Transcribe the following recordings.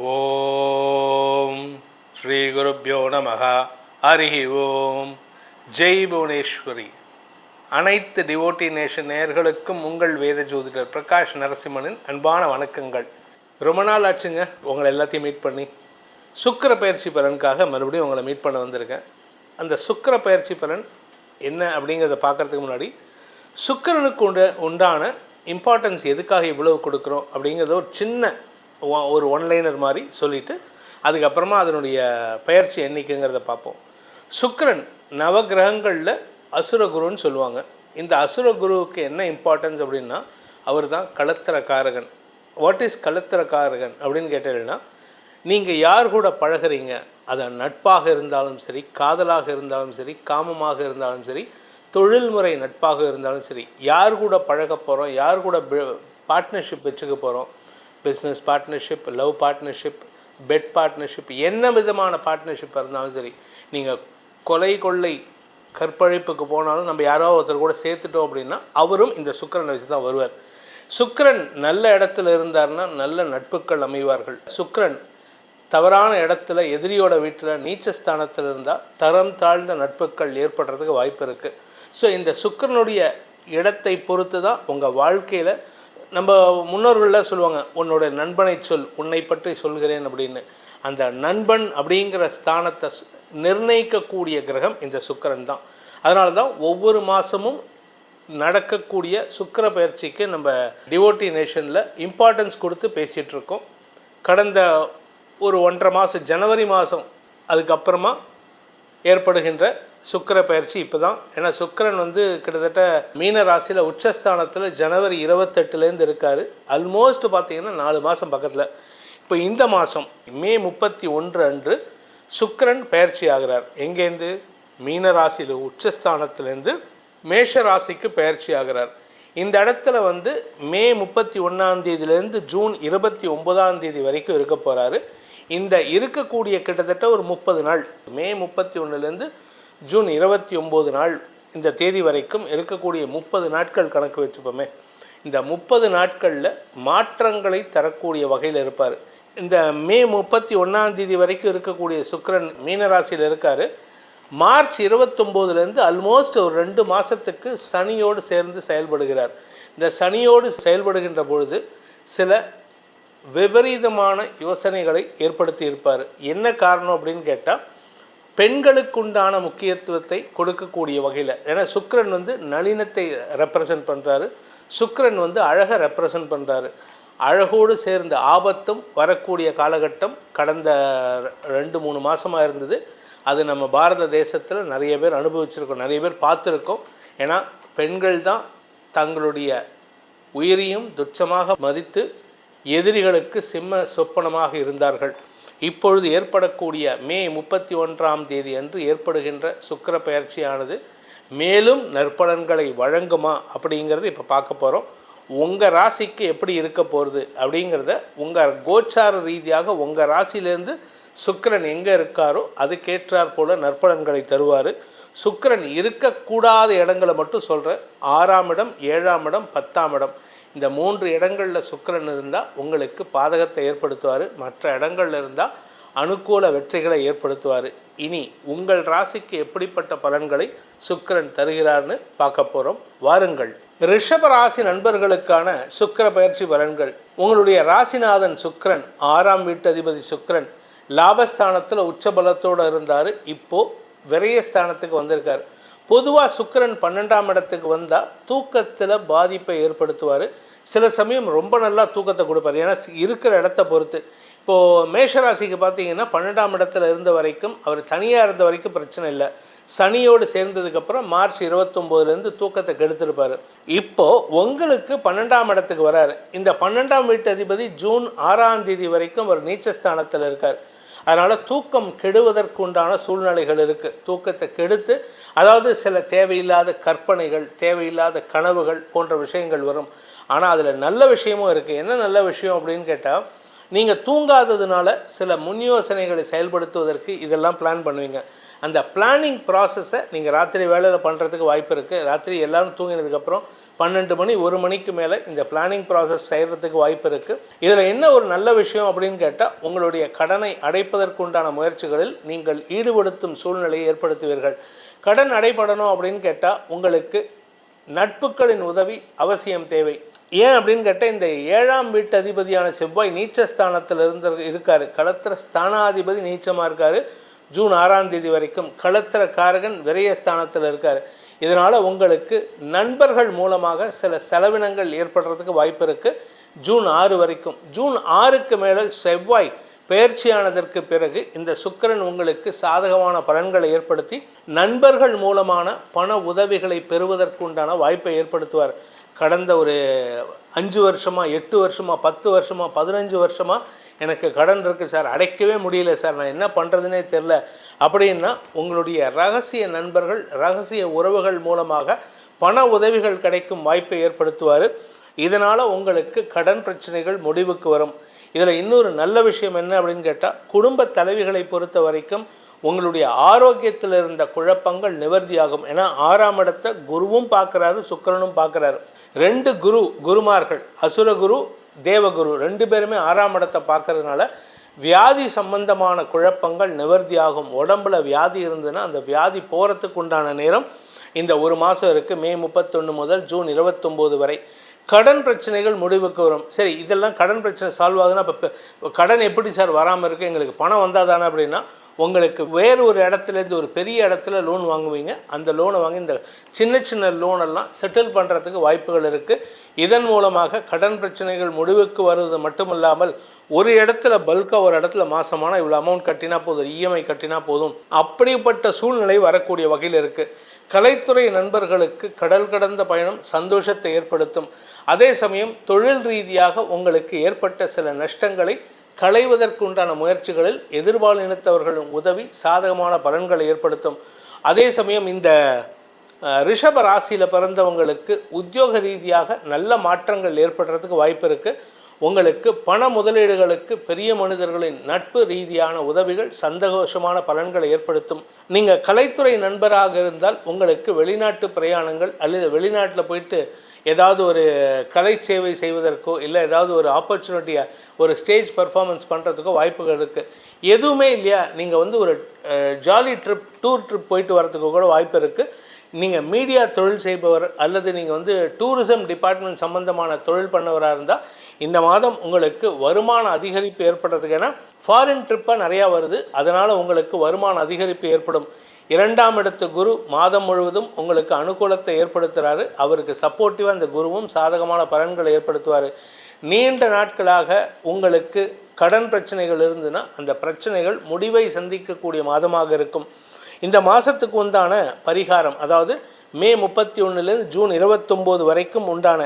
ஓம் ஸ்ரீ குருப்பியோ நமக ஹரிஹி ஓம். ஜெய் புவனேஸ்வரி. அனைத்து டிவோட்டி நேஷன் நேயர்களுக்கும் உங்கள் வேத ஜோதிடர் பிரகாஷ் நரசிம்மனின் அன்பான வணக்கங்கள். ரொம்ப நாள் ஆச்சுங்க. உங்களை எல்லாத்தையும் மீட் பண்ணி. சுக்கர பயிற்சி பலனுக்காக மறுபடியும் உங்களை மீட் பண்ண வந்திருக்கேன். அந்த சுக்கர பயிற்சி பலன் என்ன அப்படிங்கிறத பார்க்கறதுக்கு முன்னாடி சுக்கரனுக்கு உண்டான இம்பார்ட்டன்ஸ் எதுக்காக இவ்வளவு கொடுக்குறோம் அப்படிங்கிறத ஒரு சின்ன ஒரு ஒன்லைனர் மாதிரி சொல்லிவிட்டு அதுக்கப்புறமா அதனுடைய பயிற்சி எண்ணிக்கைங்கிறத பார்ப்போம். சுக்கரன் நவகிரகங்களில் அசுரகுருன்னு சொல்லுவாங்க. இந்த அசுரகுருவுக்கு என்ன இம்பார்ட்டன்ஸ் அப்படின்னா அவர் தான் களத்திரக்காரகன் வாட் இஸ் களத்திரக்காரகன் அப்படின்னு கேட்டீங்கன்னா நீங்கள் யார் கூட பழகுறீங்க அது நட்பாக இருந்தாலும் சரி காதலாக இருந்தாலும் சரி காமமாக இருந்தாலும் சரி தொழில்முறை நட்பாக இருந்தாலும் சரி யார் கூட பழக போகிறோம் யார் கூட பார்ட்னர்ஷிப் வச்சுக்க போகிறோம் business partnership love partnership bed partnership என்ன விதமான பார்ட்னர்ஷிப்பாக இருந்தாலும் சரி நீங்கள் கொலை கொள்ளை கற்பழிப்புக்கு போனாலும் நம்ம யாரோ ஒருத்தர் கூட சேர்த்துட்டோம் அப்படின்னா அவரும் இந்த சுக்கிரனை வச்சு தான் வருவார். சுக்கரன் நல்ல இடத்துல இருந்தார்னா நல்ல நட்புகள் அமைவார்கள். சுக்கரன் தவறான இடத்துல எதிரியோட வீட்டில் நீச்சஸ்தானத்தில் இருந்தால் தரம் தாழ்ந்த நட்புகள் ஏற்படுறதுக்கு வாய்ப்பு இருக்குது ஸோ இந்த சுக்கரனுடைய இடத்தை பொறுத்து தான் உங்கள் வாழ்க்கையில் நம்ம முன்னோர்கள்லாம் சொல்லுவாங்க உன்னோட நண்பனை சொல் உன்னை பற்றி சொல்கிறேன் அப்படின்னு. அந்த நண்பன் அப்படிங்கிற ஸ்தானத்தை நிர்ணயிக்கக்கூடிய கிரகம் இந்த சுக்கிரன் தான். அதனால தான் ஒவ்வொரு மாதமும் நடக்கக்கூடிய சுக்கிர பயிற்சிக்கு நம்ம டிவோட்டி நேஷனில் இம்பார்ட்டன்ஸ் கொடுத்து பேசிகிட்ருக்கோம் கடந்த ஒரு ஒன்றரை மாதம் ஜனவரி மாதம் அதுக்கப்புறமா ஏற்படுகின்ற சுக்கிர பயிற்சி இப்போ தான் ஏன்னா சுக்கரன் வந்து கிட்டத்தட்ட மீன ராசியில் உச்சஸ்தானத்தில் ஜனவரி இருபத்தெட்டுலேருந்து இருக்கார். ஆல்மோஸ்ட் பார்த்தீங்கன்னா நாலு மாதம் பக்கத்தில். இப்போ இந்த மாதம் மே முப்பத்தி ஒன்று அன்று சுக்கரன் பயிற்சி ஆகிறார். எங்கேருந்து? மீன ராசியில் உச்சஸ்தானத்துலேருந்து மேஷ ராசிக்கு பயிற்சி ஆகிறார். இந்த இடத்துல வந்து மே முப்பத்தி ஒன்றாம் தேதியிலேருந்து ஜூன் இருபத்தி ஒன்பதாம் தேதி வரைக்கும் இருக்க போகிறாரு இந்த இருக்கக்கூடிய கிட்டத்தட்ட ஒரு முப்பது நாள். மே முப்பத்தி ஒன்றுலேருந்து ஜூன் இருபத்தி ஒம்பது நாள் இந்த தேதி வரைக்கும் இருக்கக்கூடிய முப்பது நாட்கள் கணக்கு வச்சுப்போமே. இந்த முப்பது நாட்களில் மாற்றங்களை தரக்கூடிய வகையில் இருப்பார். இந்த மே முப்பத்தி ஒன்றாம் தேதி வரைக்கும் இருக்கக்கூடிய சுக்கிரன் மீனராசியில் இருக்கார். மார்ச் இருபத்தொம்போதுலேருந்து அல்மோஸ்ட் ஒரு ரெண்டு மாதத்துக்கு சனியோடு சேர்ந்து செயல்படுகிறார். இந்த சனியோடு செயல்படுகின்ற பொழுது சில விபரீதமான யோசனைகளை ஏற்படுத்தி இருப்பார். என்ன காரணம் அப்படின்னு கேட்டால் பெண்களுக்குண்டான முக்கியத்துவத்தை கொடுக்கக்கூடிய வகையில். ஏன்னா சுக்கிரன் வந்து நளினத்தை ரெப்ரசன்ட் பண்ணுறாரு சுக்ரன் வந்து அழகை ரெப்ரசன்ட் பண்ணுறாரு அழகோடு சேர்ந்த ஆபத்தும் வரக்கூடிய காலகட்டம் கடந்த ரெண்டு மூணு மாதமாக இருந்தது. அது நம்ம பாரத தேசத்தில் நிறைய பேர் அனுபவிச்சிருக்கோம் நிறைய பேர் பார்த்துருக்கோம். ஏன்னா பெண்கள் தான் தங்களுடைய உயிரையும் துச்சமாக மதித்து எதிரிகளுக்கு சிம்ம சொப்பனமாக இருந்தார்கள். இப்பொழுது ஏற்படக்கூடிய மே முப்பத்தி ஒன்றாம் தேதி அன்று ஏற்படுகின்ற சுக்கிர பயிற்சியானது மேலும் நற்பலன்களை வழங்குமா அப்படிங்கிறது இப்போ பார்க்க போகிறோம் உங்கள் ராசிக்கு எப்படி இருக்க போகிறது அப்படிங்கிறத உங்கள் கோச்சார ரீதியாக உங்கள் ராசியிலேருந்து சுக்கரன் எங்கே இருக்காரோ அதுக்கேற்றாற் போல நற்பலன்களை தருவார். சுக்கிரன் இருக்கக்கூடாத இடங்களை மட்டும் சொல்கிறேன் ஆறாம் இடம் ஏழாம் இடம் பத்தாம் இடம். இந்த மூன்று இடங்களில் சுக்கரன் இருந்தால் உங்களுக்கு பாதகத்தை ஏற்படுத்துவார். மற்ற இடங்களில் இருந்தால் அனுகூல வெற்றிகளை ஏற்படுத்துவார். இனி உங்கள் ராசிக்கு எப்படிப்பட்ட பலன்களை சுக்கரன் தருகிறார்னு பார்க்க போகிறோம் வாருங்கள். ரிஷப ராசி நண்பர்களுக்கான சுக்கர பயிற்சி பலன்கள். உங்களுடைய ராசிநாதன் சுக்கிரன் ஆறாம் வீட்டு அதிபதி சுக்கரன் லாபஸ்தானத்தில் உச்சபலத்தோடு இருந்தார். இப்போது விரயஸ்தானத்துக்கு வந்திருக்கார். பொதுவாக சுக்கிரன் பன்னெண்டாம் இடத்துக்கு வந்தால் தூக்கத்தில் பாதிப்பை ஏற்படுத்துவார். சில சமயம் ரொம்ப நல்லா தூக்கத்தை கொடுப்பார். ஏன்னா இருக்கிற இடத்த பொறுத்து. இப்போது மேஷராசிக்கு பார்த்தீங்கன்னா பன்னெண்டாம் இடத்துல இருந்த வரைக்கும் அவர் தனியாக இருந்த வரைக்கும் பிரச்சனை இல்லை. சனியோடு சேர்ந்ததுக்கப்புறம் மார்ச் இருபத்தொம்போதுலேருந்து தூக்கத்தை கெடுத்திருப்பார். இப்போது உங்களுக்கு பன்னெண்டாம் இடத்துக்கு வராரு. இந்த பன்னெண்டாம் வீட்டு அதிபதி ஜூன் ஆறாம் தேதி வரைக்கும் அவர் நீச்சஸ்தானத்தில் இருக்கார். அதனால் தூக்கம் கெடுவதற்குண்டான சூழ்நிலைகள் இருக்குது தூக்கத்தை கெடுத்து அதாவது சில தேவையில்லாத கற்பனைகள் தேவையில்லாத கனவுகள் போன்ற விஷயங்கள் வரும். ஆனால் அதில் நல்ல விஷயமும் இருக்குது என்ன நல்ல விஷயம் அப்படின்னு கேட்டால் நீங்கள் தூங்காததுனால சில முன் யோசனைகளை செயல்படுத்துவதற்கு இதெல்லாம் பிளான் பண்ணுவீங்க. அந்த பிளானிங் ப்ராசஸை நீங்கள் ராத்திரி வேலையில் பண்ணுறதுக்கு வாய்ப்பு இருக்குது ராத்திரி எல்லோரும் தூங்கினதுக்கப்புறம் பன்னெண்டு மணி ஒரு மணிக்கு மேலே இந்த பிளானிங் ப்ராசஸ் செய்கிறதுக்கு வாய்ப்பு இருக்குது இதில் என்ன ஒரு நல்ல விஷயம் அப்படின்னு கேட்டால் உங்களுடைய கடனை அடைப்பதற்குண்டான முயற்சிகளில் நீங்கள் ஈடுபடுத்தும் சூழ்நிலையை ஏற்படுத்துவீர்கள். கடன் அடைபடணும் அப்படின்னு கேட்டால் உங்களுக்கு நட்புகளின் உதவி அவசியம் தேவை. ஏன் அப்படின்னு கேட்டால் இந்த ஏழாம் வீட்டு அதிபதியான செவ்வாய் நீச்சஸ்தானத்தில் இருந்த இருக்கார். களத்திர ஸ்தானாதிபதி நீச்சமாக இருக்கார். ஜூன் ஆறாம் தேதி வரைக்கும் களத்திர காரகன் விரயஸ்தானத்தில் இருக்கார். இதனால் உங்களுக்கு நண்பர்கள் மூலமாக சில செலவினங்கள் ஏற்படுறதுக்கு வாய்ப்பு இருக்குது ஜூன் ஆறு வரைக்கும். ஜூன் ஆறுக்கு மேலே செவ்வாய் பயிற்சியானதற்கு பிறகு இந்த சுக்கிரன் உங்களுக்கு சாதகமான பலன்களை ஏற்படுத்தி நண்பர்கள் மூலமான பண உதவிகளை பெறுவதற்குண்டான வாய்ப்பை ஏற்படுத்துவார். கடந்த ஒரு அஞ்சு வருஷமாக எட்டு வருஷமாக பத்து வருஷமா பதினஞ்சு வருஷமா எனக்கு கடன் இருக்குது சார் அடைக்கவே முடியல சார் நான் என்ன பண்ணுறதுனே தெரில அப்படின்னா உங்களுடைய ரகசிய நண்பர்கள் ரகசிய உறவுகள் மூலமாக பண உதவிகள் கிடைக்கும் வாய்ப்பை ஏற்படுத்துவார். இதனால் உங்களுக்கு கடன் பிரச்சனைகள் முடிவுக்கு வரும். இதில் இன்னொரு நல்ல விஷயம் என்ன அப்படின்னு கேட்டால் குடும்ப தலைவிகளை பொறுத்த வரைக்கும் உங்களுடைய ஆரோக்கியத்தில் இருந்த குழப்பங்கள் நிவர்த்தியாகும். ஏன்னா ஆறாம் இடத்தை குருவும் பார்க்குறாரு சுக்கிரனும் பார்க்குறாரு. ரெண்டு குரு குருமார்கள் அசுரகுரு தேவகுரு ரெண்டு பேருமே ஆறாம் இடத்தை பார்க்கறதுனால வியாதி சம்பந்தமான குழப்பங்கள் நிவர்த்தியாகும். உடம்புல வியாதி இருந்ததுன்னா அந்த வியாதி போகிறதுக்கு உண்டான நேரம் இந்த ஒரு மாதம் இருக்குது மே முப்பத்தொன்று முதல் ஜூன் இருபத்தொம்போது வரை. கடன் பிரச்சனைகள் முடிவுக்கு வரும். சரி இதெல்லாம் கடன் பிரச்சனை சால்வ் ஆகுதுன்னா இப்போ கடன் எப்படி சார் வராமல் இருக்குது எங்களுக்கு பணம் வந்தால் தானே அப்படின்னா உங்களுக்கு வேறு ஒரு இடத்துலேருந்து ஒரு பெரிய இடத்துல லோன் வாங்குவீங்க. அந்த லோனை வாங்கி இந்த சின்ன சின்ன லோனெல்லாம் செட்டில் பண்ணுறதுக்கு வாய்ப்புகள் இருக்குது இதன் மூலமாக கடன் பிரச்சனைகள் முடிவுக்கு வருவது மட்டுமல்லாமல் ஒரு இடத்துல பல்காக ஒரு இடத்துல மாசமான இவ்வளோ அமௌண்ட் கட்டினா போதும் இஎம்ஐ கட்டினா போதும். அப்படிப்பட்ட சூழ்நிலை வரக்கூடிய வகையில் இருக்குது கலைத்துறை நண்பர்களுக்கு கடல் கடந்த பயணம் சந்தோஷத்தை ஏற்படுத்தும். அதே சமயம் தொழில் ரீதியாக உங்களுக்கு ஏற்பட்ட சில நஷ்டங்களை களைவதற்குண்டான முயற்சிகளில் எதிர்பாலினத்தவர்களின் உதவி சாதகமான பலன்களை ஏற்படுத்தும். அதே சமயம் இந்த ரிஷப ராசியில் பிறந்தவங்களுக்கு உத்தியோக ரீதியாக நல்ல மாற்றங்கள் ஏற்படுறதுக்கு வாய்ப்பு இருக்குது உங்களுக்கு பண முதலீடுகளுக்கு பெரிய மனிதர்களின் நட்பு ரீதியான உதவிகள் சந்தோஷமான பலன்களை ஏற்படுத்தும். நீங்கள் கலைத்துறை நண்பராக இருந்தால் உங்களுக்கு வெளிநாட்டு பிரயாணங்கள் அல்லது வெளிநாட்டில் போயிட்டு ஏதாவது ஒரு கலை சேவை செய்வதற்கோ இல்லை ஏதாவது ஒரு ஆப்பர்ச்சுனிட்டியை ஒரு ஸ்டேஜ் பர்ஃபார்மன்ஸ் பண்ணுறதுக்கோ வாய்ப்புகள் இருக்குது எதுவுமே இல்லையா? நீங்கள் வந்து ஒரு ஜாலி ட்ரிப் டூர் ட்ரிப் போயிட்டு வரதுக்கு கூட வாய்ப்பு இருக்குது நீங்கள் மீடியா தொழில் செய்பவர் அல்லது நீங்கள் வந்து டூரிசம் டிபார்ட்மெண்ட் சம்மந்தமான தொழில் பண்ணவராக இருந்தால் இந்த மாதம் உங்களுக்கு வருமான அதிகரிப்பு ஏற்படுறதுக்கு ஏன்னா ஃபாரின் ட்ரிப்பாக நிறையா வருது. அதனால் உங்களுக்கு வருமான அதிகரிப்பு ஏற்படும். இரண்டாம் இடத்து குரு மாதம் முழுவதும் உங்களுக்கு அனுகூலத்தை ஏற்படுத்துகிறாரு அவருக்கு சப்போர்ட்டிவாக இந்த குருவும் சாதகமான பலன்களை ஏற்படுத்துவார். நீண்ட நாட்களாக உங்களுக்கு கடன் பிரச்சனைகள் இருந்துன்னா அந்த பிரச்சனைகள் முடிவை சந்திக்கக்கூடிய மாதமாக இருக்கும். இந்த மாதத்துக்கு உண்டான பரிகாரம் அதாவது மே முப்பத்தி ஒன்றுலேருந்து ஜூன் இருபத்தொம்போது வரைக்கும் உண்டான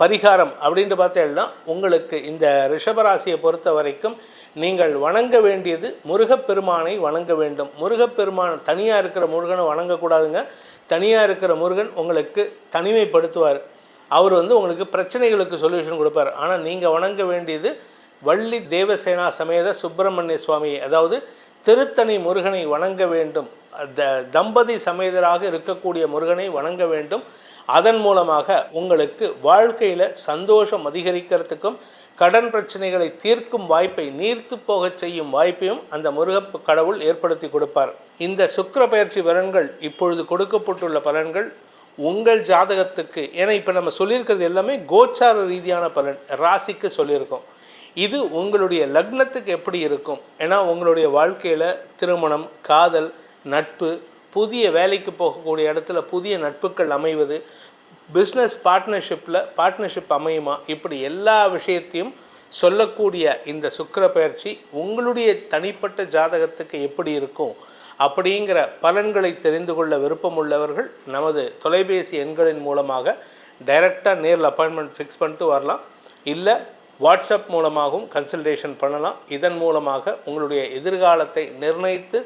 பரிகாரம் அப்படின்ட்டு பார்த்தேன்னா உங்களுக்கு இந்த ரிஷபராசியை பொறுத்த வரைக்கும் நீங்கள் வணங்க வேண்டியது முருகப்பெருமானை வணங்க வேண்டும். முருகப்பெருமான் தனியாக இருக்கிற முருகனை வணங்கக்கூடாதுங்க. தனியாக இருக்கிற முருகன் உங்களுக்கு தனிமைப்படுத்துவார். அவர் வந்து உங்களுக்கு பிரச்சனைகளுக்கு சொல்யூஷன் கொடுப்பார். ஆனால் நீங்கள் வணங்க வேண்டியது வள்ளி தேவசேனா சமேத சுப்பிரமணிய சுவாமியை அதாவது திருத்தணி முருகனை வணங்க வேண்டும். த தம்பதி சமேதராக இருக்கக்கூடிய முருகனை வணங்க வேண்டும். அதன் மூலமாக உங்களுக்கு வாழ்க்கையில் சந்தோஷம் அதிகரிக்கிறதுக்கும் கடன் பிரச்சனைகளை தீர்க்கும் வாய்ப்பை நீர்த்து போகச் செய்யும் வாய்ப்பையும் அந்த முருகப்பு கடவுள் ஏற்படுத்தி கொடுப்பார். இந்த சுக்கிர பயிற்சி பலன்கள் இப்பொழுது கொடுக்கப்பட்டுள்ள பலன்கள் உங்கள் ஜாதகத்துக்கு ஏன்னா இப்போ நம்ம சொல்லியிருக்கிறது எல்லாமே கோச்சார ரீதியான பலன் ராசிக்கு சொல்லியிருக்கோம். இது உங்களுடைய லக்னத்துக்கு எப்படி இருக்கும்? ஏன்னா உங்களுடைய வாழ்க்கையில் திருமணம் காதல் நட்பு புதிய வேலைக்கு போகக்கூடிய இடத்துல புதிய நட்புகள் அமைவது பிஸ்னஸ் பார்ட்னர்ஷிப்பில் பார்ட்னர்ஷிப் அமையுமா? இப்படி எல்லா விஷயத்தையும் சொல்லக்கூடிய இந்த சுக்கிர பயிற்சி உங்களுடைய தனிப்பட்ட ஜாதகத்துக்கு எப்படி இருக்கும்? அப்படிங்கிற பலன்களை தெரிந்து கொள்ள விருப்பம் உள்ளவர்கள் நமது தொலைபேசி எண்களின் மூலமாக டைரெக்டாக நேரில் அப்பாயின்மெண்ட் ஃபிக்ஸ் பண்ணிட்டு வரலாம். இல்லை வாட்ஸ்அப் மூலமாகவும் கன்சல்டேஷன் பண்ணலாம். இதன் மூலமாக உங்களுடைய எதிர்காலத்தை நிர்ணயித்து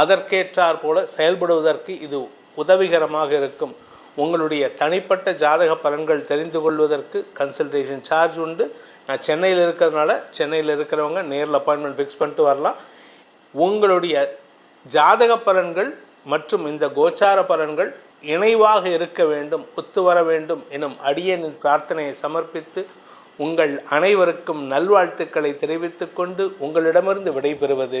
அதற்கேற்றாற் போல செயல்படுவதற்கு இது உதவிகரமாக இருக்கும். உங்களுடைய தனிப்பட்ட ஜாதக பலன்கள் தெரிந்து கொள்வதற்கு கன்சல்டேஷன் சார்ஜ் உண்டு. நான் சென்னையில் இருக்கிறதுனால சென்னையில் இருக்கிறவங்க நேரில் அப்பாயின்மெண்ட் ஃபிக்ஸ் பண்ணிட்டு வரலாம். உங்களுடைய ஜாதக பலன்கள் மற்றும் இந்த கோச்சார பலன்கள் இணைவாக இருக்க வேண்டும் ஒத்து வர வேண்டும் எனும் அடியனின் பிரார்த்தனையை சமர்ப்பித்து உங்கள் அனைவருக்கும் நல்வாழ்த்துக்களை தெரிவித்துக்கொண்டு உங்களிடமிருந்து விடைபெறுவது